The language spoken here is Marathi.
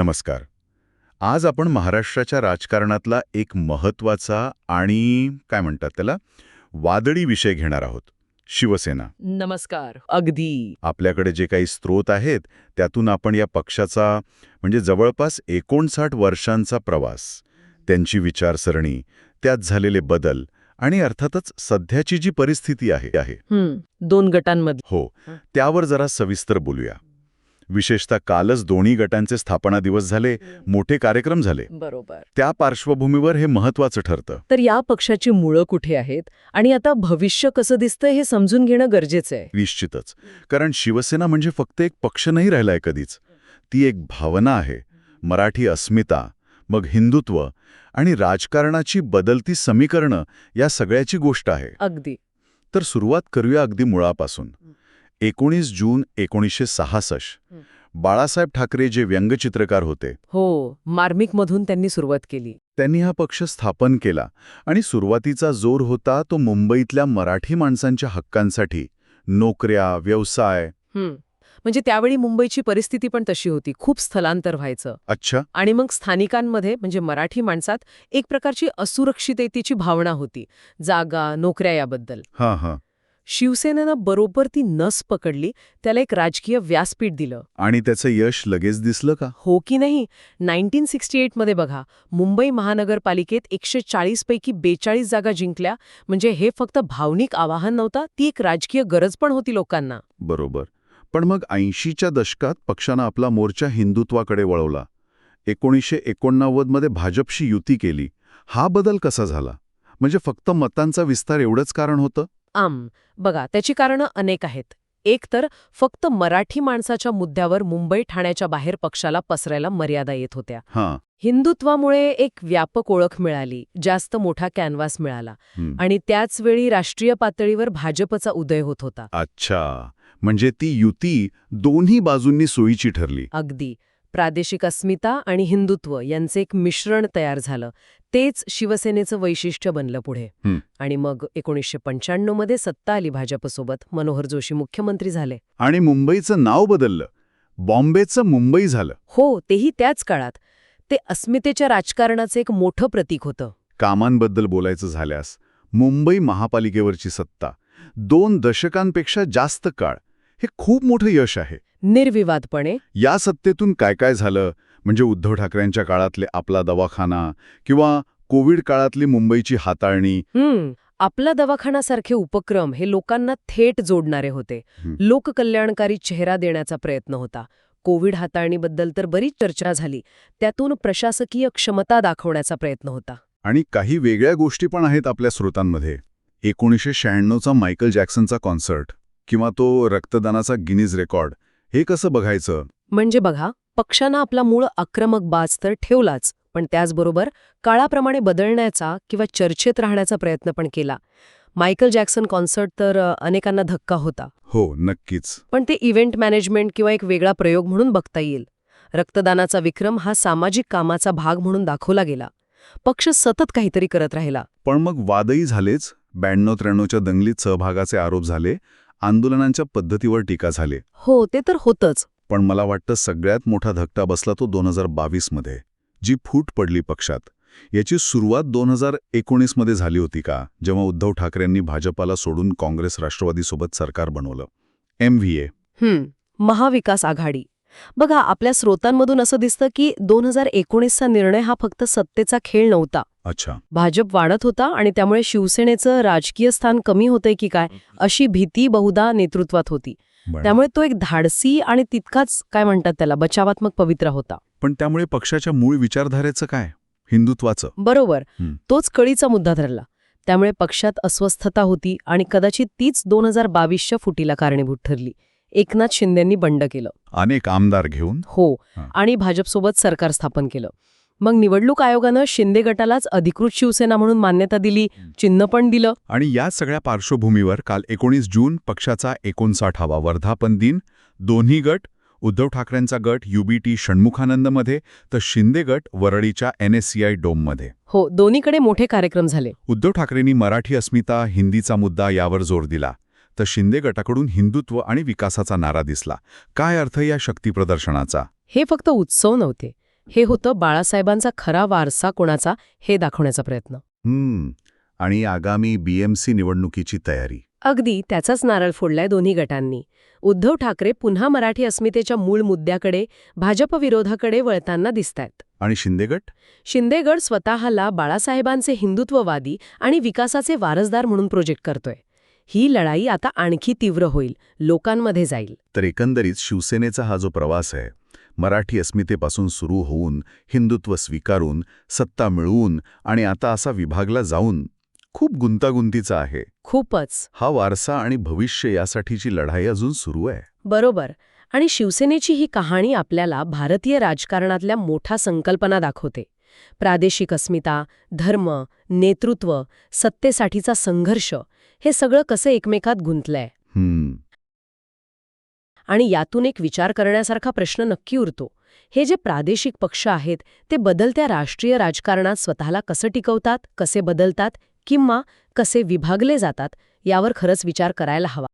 नमस्कार. आज आपण महाराष्ट्राच्या राजकारणातला एक महत्त्वाचा आणि काय म्हणतात त्याला वादळी विषय घेणार आहोत. शिवसेना. नमस्कार. अगदी. आपल्याकडे जे काही स्रोत आहेत त्यातून आपण या पक्षाचा म्हणजे जवळपास एकोणसाठ वर्षांचा प्रवास त्यांची विचारसरणी त्यात झालेले बदल आणि अर्थातच सध्याची जी परिस्थिती आहे आहे. दोन गटांमध्ये हं. त्यावर जरा सविस्तर बोलूया. विशेषतः कालच दोन्ही गटांचे स्थापना दिवस झाले मोठे कार्यक्रम झाले. बरोबर. त्या पार्श्वभूमीवर हे महत्वाचं ठरतं. तर या पक्षाची मुळं कुठे आहेत आणि आता भविष्य कसं दिसतंय हे समजून घेणं गरजेचं आहे. निश्चितच. कारण शिवसेना म्हणजे फक्त एक पक्ष नाही राहिलाय कधीच. ती एक भावना आहे. मराठी अस्मिता मग हिंदुत्व आणि राजकारणाची बदलती समीकरणं या सगळ्याची गोष्ट आहे. अगदी. तर सुरुवात करूया अगदी मुळापासून. एकोणीस जून एकोणीसशे सहासष्ट. बाळासाहेब ठाकरे जे व्यंगचित्रकार होते. हो मार्मिकमधून त्यांनी सुरुवात केली. त्यांनी हा पक्ष स्थापन केला आणि सुरुवातीचा जोर होता तो मुंबईतल्या मराठी माणसांच्या हक्कांसाठी. नोकऱ्या व्यवसाय. म्हणजे त्यावेळी मुंबईची परिस्थिती पण तशी होती. खूप स्थलांतर व्हायचं. अच्छा. आणि मग स्थानिकांमध्ये म्हणजे मराठी माणसात एक प्रकारची असुरक्षिततेची भावना होती. जागा नोकऱ्या याबद्दल. हां हां. शिवसेनेनं बरोबर ती नस पकडली त्याला एक राजकीय व्यासपीठ दिलं. आणि त्याचं यश लगेच दिसलं का? हो की नाही? नाईन्टीन सिक्स्टी एटमध्ये बघा मुंबई महानगरपालिकेत एकशे चाळीस पैकी बेचाळीस जागा जिंकल्या म्हणजे हे फक्त भावनिक आवाहन नव्हता ती एक राजकीय गरज पण होती लोकांना. बरोबर. पण मग ऐंशीच्या दशकात पक्षानं आपला मोर्चा हिंदुत्वाकडे वळवला. एकोणीसशे एकोणनव्वदमध्ये भाजपशी युती केली. हा बदल कसा झाला? म्हणजे फक्त मतांचा विस्तार एवढंच कारण होतं? आम. बघा त्याची कारणं अनेक आहेत. एक तर फक्त मराठी माणसाच्या मुद्द्यावर मुंबई ठाण्याच्या बाहेर पक्षाला पसरायला मर्यादा येत होत्या. हिंदुत्वामुळे एक व्यापक ओळख मिळाली जास्त मोठा कॅनव्हास मिळाला. आणि त्याच वेळी राष्ट्रीय पातळीवर भाजपचा उदय होत होता. अच्छा. म्हणजे ती युती दोन्ही बाजूंनी सोयीची ठरली. अगदी. प्रादेशिक अस्मिता आणि हिंदुत्व यांचे एक मिश्रण तयार झालं. तेच शिवसेनेचं वैशिष्ट्य बनलं पुढे. आणि मग एकोणीसशे पंच्याण्णवमध्ये सत्ता आली भाजपसोबत. मनोहर जोशी मुख्यमंत्री झाले. आणि मुंबईचं नाव बदललं. बॉम्बेचं मुंबई झालं. हो तेही त्याच काळात. ते अस्मितेच्या राजकारणाचं एक मोठं प्रतीक होतं. कामांबद्दल बोलायचं झाल्यास मुंबई महापालिकेवरची सत्ता दोन दशकांपेक्षा जास्त काळ हे खूप मोठं यश आहे. निर्विवादपणे. या सत्तेतून काय काय झालं? म्हणजे उद्धव ठाकरेंच्या काळातले आपला दवाखाना किंवा कोविड काळातली मुंबईची हाताळणी. आपला दवाखानासारखे उपक्रम हे लोकांना थेट जोडणारे होते. लोककल्याणकारी चेहरा देण्याचा प्रयत्न होता. कोविड हाताळणीबद्दल तर बरीच चर्चा झाली. त्यातून प्रशासकीय क्षमता दाखवण्याचा प्रयत्न होता. आणि काही वेगळ्या गोष्टी पण आहेत आपल्या स्रोतांमध्ये. एकोणीसशे शहाण्णवचा मायकल जॅक्सनचा कॉन्सर्ट. किंवा तो रक्तदानाचा गिनीज रेकॉर्ड हे कसं बघायचं? म्हणजे बघा पक्षानं आपला मूळ आक्रमक बाज तर ठेवलाच पण त्याचबरोबर काळाप्रमाणे बदलण्याचा किंवा चर्चेत राहण्याचा प्रयत्न पण केला. मायकल जॅक्सन कॉन्सर्ट तर अनेकांना धक्का होता. हो नक्कीच. पण ते इव्हेंट मॅनेजमेंट किंवा एक वेगळा प्रयोग म्हणून बघता येईल. रक्तदानाचा विक्रम हा सामाजिक कामाचा भाग म्हणून दाखवला गेला. पक्ष सतत काहीतरी करत राहिला. पण मग वादही झालेच? ब्याण्णव त्र्याण्णवच्या दंगलीत सहभागाचे आरोप झाले? आंदोलनांच्या पद्धतीवर टीका झाली. हो ते तर होतच. पण मला वाटतं सगळ्यात मोठा धक्का बसला तो दोन हजार बावीसमध्ये जी फूट पडली पक्षात. याची सुरुवात दोन हजार एकोणीसमध्ये झाली होती का जेव्हा उद्धव ठाकरेंनी भाजपाला सोडून काँग्रेस राष्ट्रवादीसोबत सरकार बनवलं. M V A. महाविकास आघाडी. बघा आपल्या स्रोतांमधून असं दिसतं की दोन हजार एकोणीसचा निर्णय हा फक्त सत्तेचा खेळ नव्हता. अच्छा. भाजप वाढत होता आणि त्यामुळे शिवसेनेचं राजकीय स्थान कमी होतंय की काय अशी भीती बहुधा नेतृत्वात होती. त्यामुळे तो एक धाडसी आणि तितकाच काय म्हणतात त्याला बचावात्मक पवित्रा होता. पण त्यामुळे पक्षाच्या मूळ विचारधारेचं काय? हिंदुत्वाचं? बरोबर. तोच कळीचा मुद्दा ठरला त्यामुळे पक्षात अस्वस्थता होती आणि कदाचित तीच दोन हजार बावीसच्या फुटीला कारणीभूत ठरली. एकनाथ शिंदेंनी बंड केलं. अनेक आमदार घेऊन? हां. आणि भाजपसोबत सरकार स्थापन केलं. मग निवडणूक आयोगानं शिंदे गटालाच अधिकृत शिवसेना म्हणून मान्यता दिली चिन्ह पण दिलं. आणि या सगळ्या पार्श्वभूमीवर काल एकोणीस जून पक्षाचा एकोणसाठावा वर्धापन दिन दोन्ही गट उद्धव ठाकरेंचा गट युबीटी षण्मुखानंदमध्ये तर शिंदे गट वरळीच्या एनएससीआय डोममध्ये. हो दोन्हीकडे मोठे कार्यक्रम झाले. उद्धव ठाकरेंनी मराठी अस्मिता हिंदीचा मुद्दा यावर जोर दिला. तर शिंदे गटाकडून हिंदुत्व आणि विकासाचा नारा दिसला. काय अर्थ या शक्तीप्रदर्शनाचा हे फक्त उत्सव नव्हते. हे होतं बाळासाहेबांचा खरा वारसा कोणाचा हे दाखवण्याचा प्रयत्न. आणि आगामी बीएमसी निवडणुकीची तयारी. अगदी त्याचाच नारळ फोडलाय दोन्ही गटांनी. उद्धव ठाकरे पुन्हा मराठी अस्मितेच्या मूळ मुद्द्याकडे भाजप विरोधाकडे वळताना दिसतायत. आणि शिंदेगट शिंदेगड स्वतःला बाळासाहेबांचे हिंदुत्ववादी आणि विकासाचे वारसदार म्हणून प्रोजेक्ट करतोय. ही लढाई आता आणखी तीव्र होईल लोकांमध्ये जाईल. तर एकंदरीत शिवसेनेचा हा जो प्रवास आहे मराठी अस्मितेपासून सुरू होऊन हिंदुत्व स्वीकारून सत्ता मिळवून आणि आता असा विभागला जाऊन खूप गुंतागुंतीचा आहे. खूपच. हा वारसा आणि भविष्य यासाठीची लढाई अजून सुरू आहे. बरोबर. आणि शिवसेनेची ही कहाणी आपल्याला भारतीय राजकारणातल्या मोठ्या संकल्पना दाखवते. प्रादेशिक अस्मिता धर्म नेतृत्व सत्तेसाठीचा संघर्ष हे सगळं कसं एकमेकात गुंतलंय? आणि यातून एक विचार करण्यासारखा प्रश्न नक्की उरतो. हे जे प्रादेशिक पक्ष आहेत ते बदलत्या राष्ट्रीय राजकारणात स्वतःला कसं टिकवतात कसे बदलतात किंवा कसे विभागले जातात यावर खरंच विचार करायला हवा.